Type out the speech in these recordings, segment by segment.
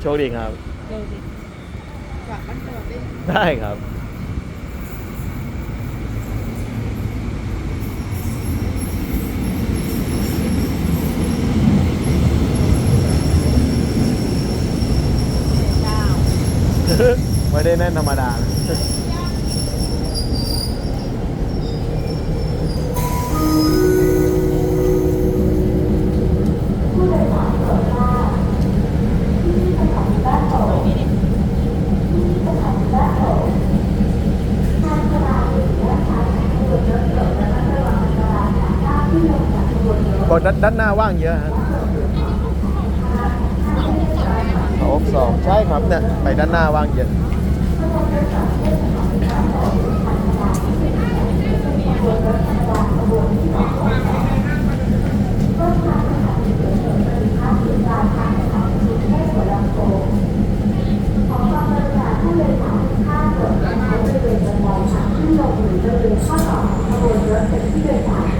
โชคดีครับเร็วดิกลับบ้านเกิดได้ได้ครับ เก้าไม่ได้แน่นธรรมดานะ บอกด้านด้านหน้าว่างเยอะฮะเขาอกสองใช่ครับเนี่ยไปด้านหน้าว่างเยอะตั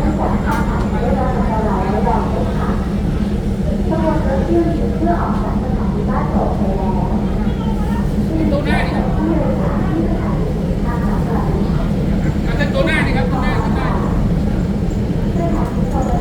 ว